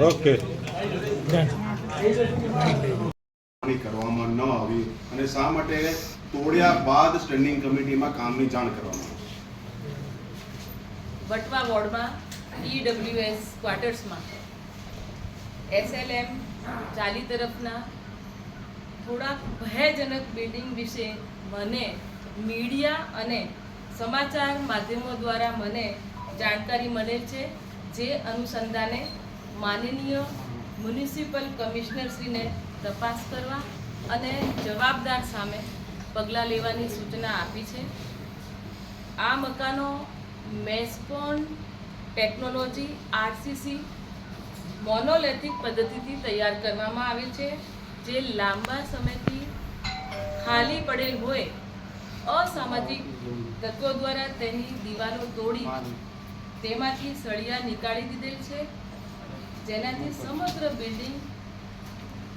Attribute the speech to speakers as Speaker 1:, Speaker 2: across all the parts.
Speaker 1: Okay.
Speaker 2: કરવામાં ન આવી અને શા માટે તોડ્યા બાદ સ્ટેન્ડિંગ કમિટીમાં કામની જાણ કરવામાં આવી?
Speaker 3: વટવા વોર્ડમાં ઈડબ્લ્યુએસ ક્વાર્ટર્સમાં એસએલએમ ચાલી તરફના થોડાક ભયજનક બિલ્ડિંગ વિશે મને મીડિયા અને સમાચાર માધ્યમો દ્વારા મને જાણકારી મળે છે, જે અનુસંધાને માનનીય મ્યુનિસિપલ કમિશનરશ્રીને તપાસ કરવા અને જવાબદાર સામે પગલાં લેવાની સૂચના આપી છે. આ મકાનો મેસ્કોન ટેકનોલોજી, આરસીસી, મોનોલેથિક પદ્ધતિથી તૈયાર કરવામાં આવે છે. જે લાંબા સમયથી ખાલી પડેલ હોય, અસામાજિક તત્વો દ્વારા તેની દિવાલો તોડી તેમાંથી સળિયા નીકાળી દીધેલ છે. જેનાથી સમગ્ર બિલ્ડિંગ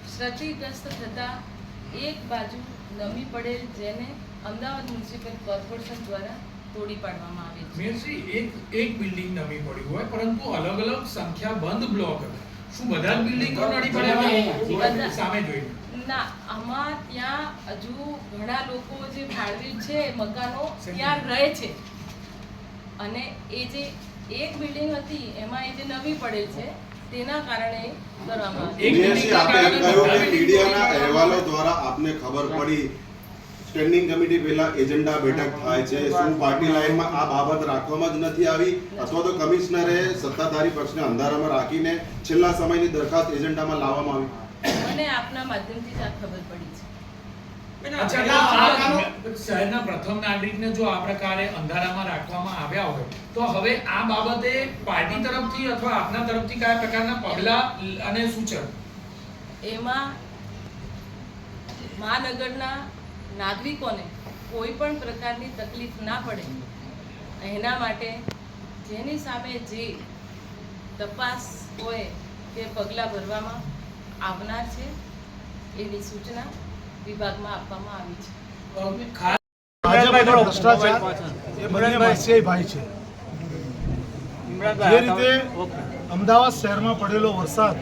Speaker 3: ક્ષતિગ્રસ્ત થતાં એક બાજુ નમી પડેલ જેને અમદાવાદ મ્યુનિસિપલ કોર્પોરેશન દ્વારા તોડી પાડવામાં આવે છે.
Speaker 4: એક એક બિલ્ડિંગ નમી પડી હોય, પરંતુ અલગ અલગ સંખ્યા બંધ બ્લોક હતા. શું બધા જ બિલ્ડિંગો નડી
Speaker 3: પડે.
Speaker 4: સામે જોઈને
Speaker 3: ના આમાં ત્યાં હજુ ઘણા લોકો જે ફાળવી છે મકાનો ત્યાં રહે છે. અને એ જે એક બિલ્ડિંગ હતી એમાં એ જે નવી પડે છે તેના કારણે કરવામાં આવી.
Speaker 2: મીડિયાના અહેવાલો દ્વારા આપને ખબર પડી સ્ટેન્ડિંગ કમિટી પહેલા એજન્ડા બેઠક થાય છે. શું પાર્ટી લાઈનમાં આ બાબત રાખવામાં જ નથી આવી? અથવા તો કમિશનરે સત્તાધારી પક્ષને અંધારામાં રાખીને છેલ્લા સમયની દરખાસ્ત એજન્ડામાં લાવવામાં આવી?
Speaker 3: મને આપના માધ્યમથી જ ખબર પડી છે.
Speaker 4: શહેરના પ્રથમ નાગરિકને જો આ પ્રકારે અંધારામાં રાખવામાં આવ્યા હોય તો હવે આ બાબતે પાર્ટી તરફથી અથવા આપના તરફથી કયા પ્રકારના પગલા અને સૂચન?
Speaker 3: એમાં મહાનગરના નાગરિકોને કોઈ પણ પ્રકારની તકલીફ ના પડે એના માટે જેની સામે જે તપાસ હોય તે પગલાં ભરવામાં આવનાર છે એની સૂચના વિભાગમાં આપવામાં આવી છે.
Speaker 5: જે રીતે અમદાવાદ શહેરમાં પડેલો વરસાદ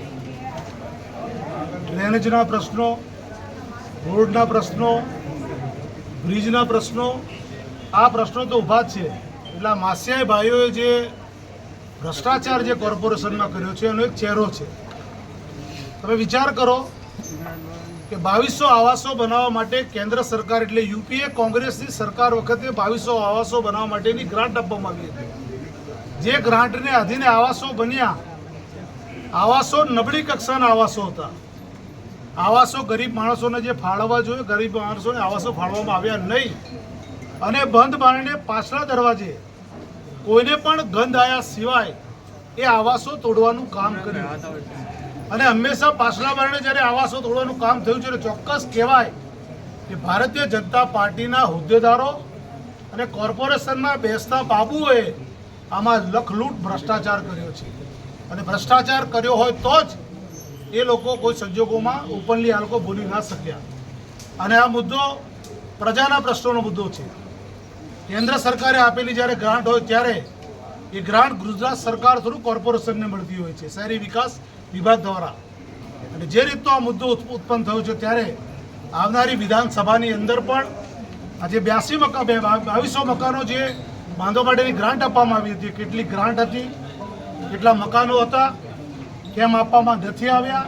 Speaker 5: ડ્રેનેજના પ્રશ્નો રોડના પ્રશ્નો બ્રિજના પ્રશ્નો, આ પ્રશ્નો તો ઊભા જ છે. એટલે માસિયાઈ ભાઈઓએ જે ભ્રષ્ટાચાર જે કોર્પોરેશનમાં કર્યો છે, એનો એક ચહેરો છે. તમે વિચાર કરો કે બાવીસો આવાસો બનાવવા માટે કેન્દ્ર સરકાર એટલે યુપીએ, કોંગ્રેસની સરકાર વખતે બાવીસો આવાસો બનાવવા માટેની ગ્રાન્ટ આપવામાં આવી હતી. જે ગ્રાન્ટને અધીને આવાસો બન્યા, આવાસો નબળી કક્ષાના આવાસો હતા. આવાસો ગરીબ માણસોને જે ફાળવવા જોઈએ, ગરીબ માણસોને આવાસો ફાળવવામાં આવ્યા નહીં. અને બંધ બારણે પાછલા દરવાજે કોઈને પણ ગંધ આયા સિવાય એ આવાસો તોડવાનું કામ કર્યું. અને હંમેશા પાછલા બારણે જ્યારે આવાસો તોડવાનું કામ થયું છે ચોક્કસ કહેવાય કે ભારતીય જનતા પાર્ટીના હોદ્દેદારો અને કોર્પોરેશનના બેસતા બાબુઓએ આમાં લખલૂટ ભ્રષ્ટાચાર કર્યો છે. અને ભ્રષ્ટાચાર કર્યો હોય તો જ એ લોકો કોઈ સંજોગોમાં ઓપનલી આ લોકો બોલી ના શક્યા. અને આ મુદ્દો પ્રજાના પ્રશ્નોનો મુદ્દો છે. કેન્દ્ર સરકારે આપેલી જ્યારે ગ્રાન્ટ હોય ત્યારે એ ગ્રાન્ટ ગુજરાત સરકાર થ્રુ કોર્પોરેશનને મળતી હોય છે, શહેરી વિકાસ વિભાગ દ્વારા. અને જે રીતનો આ મુદ્દો ઉત્પન્ન થયો છે ત્યારે આવનારી વિધાનસભાની અંદર પણ આજે બ્યાસી મકા બે, બાવીસો મકાનો જે બાંધવા માટેની ગ્રાન્ટ આપવામાં આવી હતી, કેટલી ગ્રાન્ટ હતી, કેટલા મકાનો હતા કેમ આપવામાં નથી આવ્યા?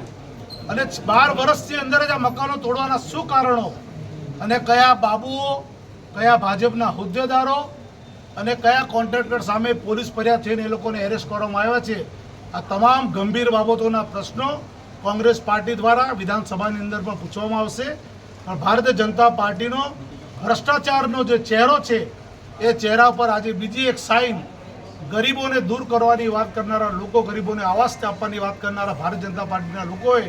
Speaker 5: અને બાર વર્ષની અંદર જ આ મકાનો તોડવાના શું કારણો? અને કયા બાબુઓ, કયા ભાજપના હોદ્દેદારો અને કયા કોન્ટ્રાક્ટર સામે પોલીસ ફરિયાદ થઈને એ લોકોને એરેસ્ટ કરવામાં આવ્યા છે? આ તમામ ગંભીર બાબતોના પ્રશ્નો કોંગ્રેસ પાર્ટી દ્વારા વિધાનસભાની અંદર પણ પૂછવામાં આવશે. પણ ભારતીય જનતા પાર્ટીનો ભ્રષ્ટાચારનો જે ચહેરો છે, એ ચહેરા પર આજે બીજી એક સાઇન ગરીબોને દૂર કરવાની વાત કરનારા લોકો ગરીબોને આવાસ આપવાની વાત કરનારા ભારતીય જનતા પાર્ટીના લોકોએ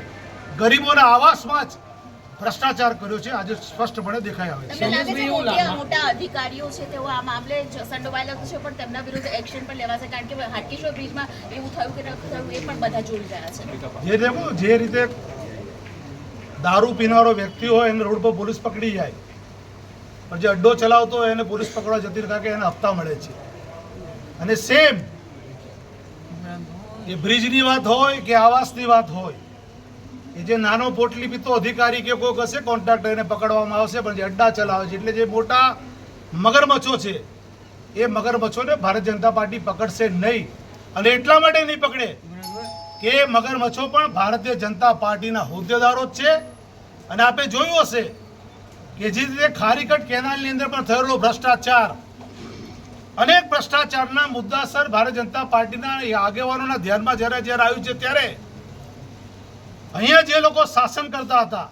Speaker 5: ગરીબોના આવાસમાં જ ભ્રષ્ટાચાર કર્યો છે. આજે સ્પષ્ટપણે દેખાઈ આવે છે.
Speaker 6: મોટા અધિકારીઓ છે તેઓ આ મામલે સંડોવાયેલા છે પણ તેમના વિરુદ્ધ એક્શન પણ લેવાશે? કારણ કે હાટકેશ્વર બ્રિજમાં એવું થયું કે થયું એ પણ બધા જોઈ રહ્યા છે.
Speaker 5: જે દેખો જે રીતે દારૂ પીનારો વ્યક્તિ હોય એને રોડ પર પોલીસ પકડી જાય. પણ જે અડ્ડો ચલાવતો હોય એને પોલીસ પકડવા જતી કારણ કે એને હપ્તા મળે છે. અને સેમ એ બ્રિજની વાત હોય કે આવાસની વાત હોય, એ જે નાનો પોટલી પીતો અધિકારી કે કોઈક હશે કોન્ટ્રાક્ટર એને પકડવામાં આવશે, પણ જે અડ્ડા ચલાવે છે, એટલે જે મોટા મગરમચ્છો છે, એ મગરમચ્છોને ભારત જનતા પાર્ટી પકડશે નહીં. અને એટલા માટે નહીં પકડે કે મગરમચ્છો પણ ભારતીય જનતા પાર્ટીના હોદ્દેદારો જ છે. અને આપણે જોયું હશે કે જે રીતે ખારીકટ કેનાલની અંદર પણ થયેલો ભ્રષ્ટાચાર અનેક ભ્રષ્ટાચારના મુદ્દાસર ભારતીય જનતા પાર્ટીના આગેવાનોના ધ્યાનમાં જ્યારે જ્યારે આવ્યું છે ત્યારે અહીંયા જે લોકો શાસન કરતા હતા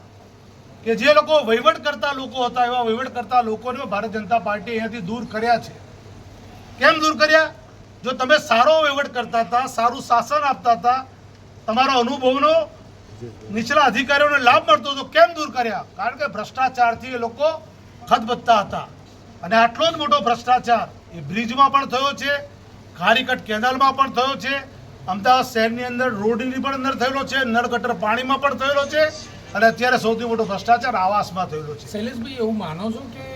Speaker 5: કે જે લોકો વહીવટ કરતા લોકો હતા, એવા વહીવટ કરતા લોકોને ભારતીય જનતા પાર્ટી અહીંયાથી દૂર કર્યા છે. કેમ દૂર કર્યા? જો તમે સારો વહીવટ કરતા હતા, સારું શાસન આપતા હતા, તમારો અનુભવનો નીચલા અધિકારીઓને લાભ મળતો હતો, કેમ દૂર કર્યા? કારણ કે ભ્રષ્ટાચારથી એ લોકો ખતબત્તા હતા. અને આટલો જ મોટો ભ્રષ્ટાચાર એ બ્રિજમાં પણ થયો છે ખારીકટ કેનાલમાં પણ થયો છે અમદાવાદ શહેરની અંદર રોડની પણ અંદર થયેલો છે નળકટર પાણીમાં પણ થયેલો છે અને અત્યારે સૌથી મોટો ભ્રષ્ટાચાર આવાસમાં થયેલો છે.
Speaker 4: શૈલેષભાઈ એવું માનો છો કે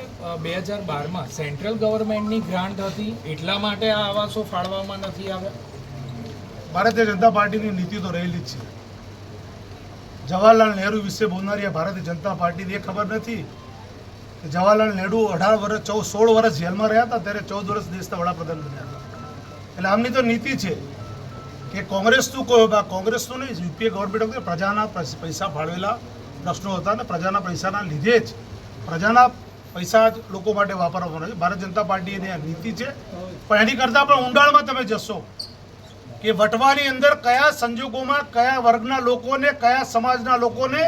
Speaker 4: બે હજાર બારમાં સેન્ટ્રલ ગવર્મેન્ટની ગ્રાન્ટ હતી એટલા માટે આ આવાસો ફાળવામાં નથી આવ્યા?
Speaker 5: ભારતીય જનતા પાર્ટીની નીતિ તો રહેલી જ છે. જવાહરલાલ નહેરુ વિશે બોલનારી આ ભારતીય જનતા પાર્ટીની એ ખબર નથી જવાહરલાલ નહેરુ અઢાર વર્ષ, ચૌદ, સોળ વર્ષ જેલમાં રહ્યા હતા, ત્યારે ચૌદ વર્ષ દેશના વડાપ્રધાન બન્યા હતા. એટલે આમની તો નીતિ છે કે કોંગ્રેસનું કોઈ કોંગ્રેસનું નહીં, યુપીએ ગવર્મેન્ટ વખતે પ્રજાના પૈસા ફાળવેલા પ્રશ્નો હતા અને પ્રજાના પૈસાના લીધે જ પ્રજાના પૈસા જ લોકો માટે વાપરવાનો છે. ભારતીય જનતા પાર્ટીની આ નીતિ છે. પણ એની કરતાં પણ ઊંડાણમાં તમે જશો કે વટવાની અંદર કયા સંજોગોમાં કયા વર્ગના લોકોને, કયા સમાજના લોકોને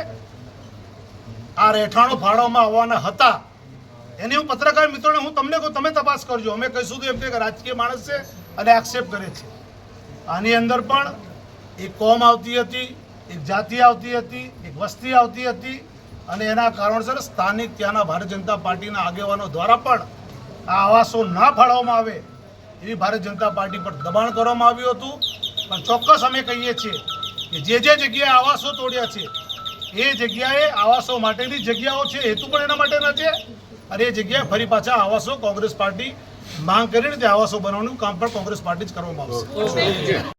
Speaker 5: આ રહેઠાણો ભાડામાં આવવાના હતા. એની હું પત્રકાર મિત્રોને હું તમને કહું, તમે તપાસ કરજો. અમે કહીશું તો એમ કે રાજકીય માણસ છે અને એક્સેપ્ટ કરે છે. આની અંદર પણ એક કોમ આવતી હતી, એક જાતિ આવતી હતી, એક વસ્તી આવતી હતી અને એના કારણસર સ્થાનિક ત્યાંના ભારતીય જનતા પાર્ટીના આગેવાનો દ્વારા પણ આ આવાસો ના ફાળવવામાં આવે એવી ભારતીય જનતા પાર્ટી પર દબાણ કરવામાં આવ્યું હતું. પણ ચોક્કસ અમે કહીએ છીએ કે જે જે જગ્યાએ આવાસો તોડ્યા છે એ જગ્યાએ આવાસો માટેની જગ્યાઓ છે, હેતુ પણ એના માટેના છે. અને એ જગ્યાએ ફરી પાછા આવાસો કોંગ્રેસ પાર્ટી માંગ કરીને તે આવાસો બનાવવાનું કામ પણ કોંગ્રેસ પાર્ટી જ કરવામાં આવશે.